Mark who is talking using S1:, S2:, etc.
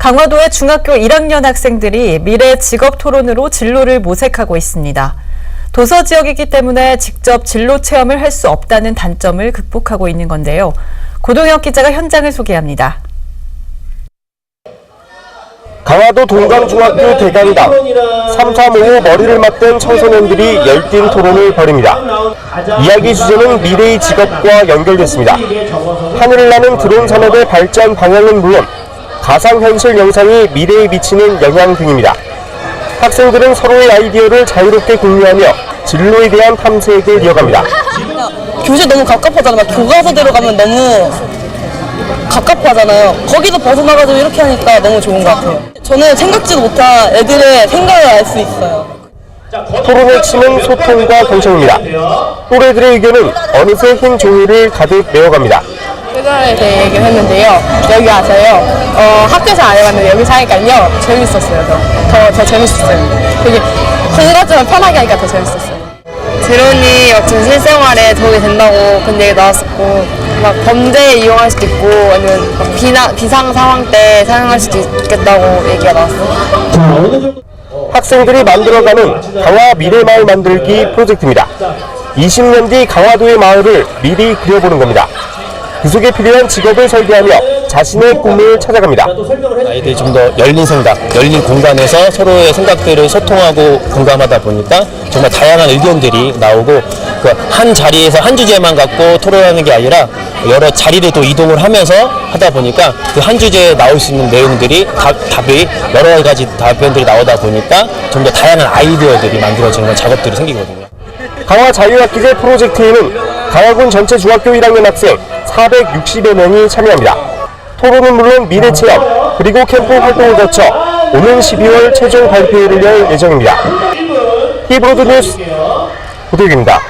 S1: 강화도의 중학교 1학년 학생들이 미래 직업 토론으로 진로를 모색하고 있습니다. 도서 지역이기 때문에 직접 진로 체험을 할 수 없다는 단점을 극복하고 있는 건데요. 고동혁 기자가 현장을 소개합니다.
S2: 강화도 동강중학교 대강당 335호 머리를 맞댄 청소년들이 열띤 토론을 벌입니다. 이야기 주제는 미래의 직업과 연결됐습니다. 하늘을 나는 드론 산업의 발전 방향은 물론 가상현실 영상이 미래에 미치는 영향 등입니다. 학생들은 서로의 아이디어를 자유롭게 공유하며 진로에 대한 탐색을 이어갑니다.
S3: 교실 너무 갑갑하잖아. 막 교과서대로 가면 너무 갑갑하잖아요. 거기서 벗어나가지고 이렇게 하니까 너무 좋은 것 같아요. 저는 생각지도 못한 애들의 생각을 알 수 있어요.
S2: 토론의 치는 소통과 경청입니다. 또래들의 의견은 어느새 흰 종이를 가득 메워갑니다.
S4: 그거에 대해 얘기를 했는데요. 여기 와서요. 어, 학교에서 안 해봤는데 여기서 하니까요. 재밌었어요. 더, 더, 더 재밌었어요. 되게 공부좀 편하게 하니까 더 재밌었어요. 드론이 어떤 실생활에 도움이 된다고 그런 얘기 나왔었고 막 범죄에 이용할 수도 있고 아니면 막 비나, 비상 상황 때 사용할 수도 있겠다고 얘기가 나왔어요.
S2: 학생들이 만들어가는 강화 미래마을 만들기 프로젝트입니다. 20년 뒤 강화도의 마을을 미리 그려보는 겁니다. 그 속에 필요한 직업을 설계하며 자신의 꿈을 찾아갑니다.
S5: 아이들이 좀 더 열린 생각, 열린 공간에서 서로의 생각들을 소통하고 공감하다 보니까 정말 다양한 의견들이 나오고 그 한 자리에서 한 주제만 갖고 토론하는 게 아니라 여러 자리를 또 이동을 하면서 하다 보니까 그 한 주제에 나올 수 있는 내용들이 답, 답이 여러 가지 답변들이 나오다 보니까 좀 더 다양한 아이디어들이 만들어지는 작업들이 생기거든요.
S2: 강화 자유학기제 프로젝트에는 강화군 전체 중학교 1학년 학생 460여 명이 참여합니다. 토론은 물론 미래 체험 그리고 캠프 활동을 거쳐 오는 12월 최종 발표를 열 예정입니다. 히브로드 뉴스 고대기입니다.